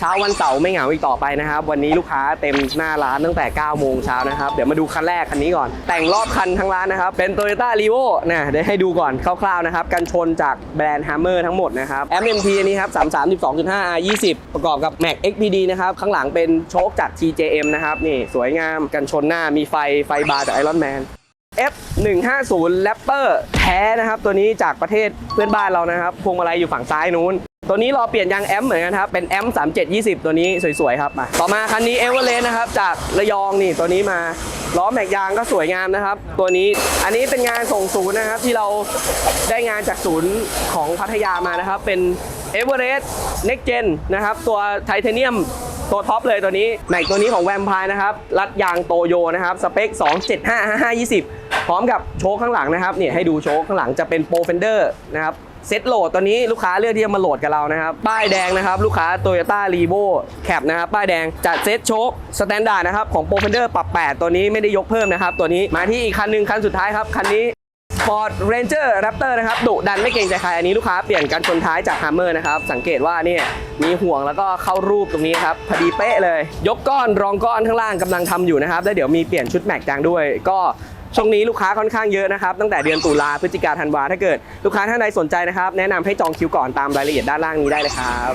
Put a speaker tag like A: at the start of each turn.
A: เช้าวันเสาร์ไม่เหงาอีกต่อไปนะครับ วันนี้ลูกค้าเต็มหน้าร้านตั้งแต่ 9 โมงเช้านะครับ เดี๋ยวมาดูคันแรกคันนี้ก่อน แต่งรอบคันทั้งร้านนะครับ เป็น Toyota r e v o นะเดี๋ยวให้ดูก่อนคร่าวๆนะครับ กันชนจากแบรนด์ Hammer ทั้งหมดนะครับ MMP อันนี้ครับ 33 12.5 R 20ประกอบกับ Mac XPD นะครับ ข้างหลังเป็นโชคจาก TJM นะครับ นี่สวยงามกันชนหน้ามีไฟไฟบาร์จาก Iron Man F 1 5 0 Raptor แท้นะครับ ตัวนี้จากประเทศเพื่อนบ้านเรานะครับพวงมาลัยอยู่ฝั่งซ้ายนู้น ตัวนี้รอเปลี่ยนยางแอมเหมือนกันครับเป็นแอม3720 ตัวนี้สวยๆครับมาต่อมาคันนี้เอเวอเรสต์นะครับจากระยองนี่ตัวนี้มาล้อแม็กยางก็สวยงามนะครับ ตัวนี้อันนี้เป็นงานส่งศูนย์นะครับที่เราได้งานจากศูนย์ของพัทยามานะครับ เป็นเอเวอเรสต์เน็กเจนนะครับตัวไทเทเนียมตัวท็อปเลยตัวนี้แม็กตัวนี้ของแวมไพร์นะครับรัดยางโตโยนะครับสเปค 2755520 พร้อ m กับโชคข้างหลังนะครับเนี่ยให้ดูโชคข้างหลังจะเป็นโปรเฟนเดอร์นะครับ เซตโหลดตัวนี้ลูกค้าเลือกที่จะมาโหลดกับเรานะครับ ป้ายแดงนะครับ ลูกค้า Toyota r e v o Cap นะครับ ป้ายแดงจัดเซตโชคสแตนดาร์ดนะครับ ของ p r o f e n d e r ปรับ 8 ตัวนี้ไม่ได้ยกเพิ่มนะครับ ตัวนี้มาที่อีกคันหนึ่งคันสุดท้ายครับ คันนี้ Ford Ranger Raptor นะครับดุดันไม่เกรงใจใครอันนี้ลูกค้าเปลี่ยนกันชนท้ายจาก Hammer นะครับ สังเกตว่าเนี่ยมีห่วงแล้วก็เข้ารูปตรงนี้ครับพอดีเป๊ะเลย ยกก้อนรองก้อนข้างล่างกำลังทำอยู่นะครับแล้วเดี๋ยวมีเปลี่ยนชุดแม็กจางด้วย ก็ ช่วงนี้ลูกค้าค่อนข้างเยอะนะครับตั้งแต่เดือนตุลาพฤศจิกาธันวาถ้าเกิด ลูกค้าท่านใดสนใจนะครับ แนะนำให้จองคิวก่อนตามรายละเอียดด้านล่างนี้ได้เลยครับ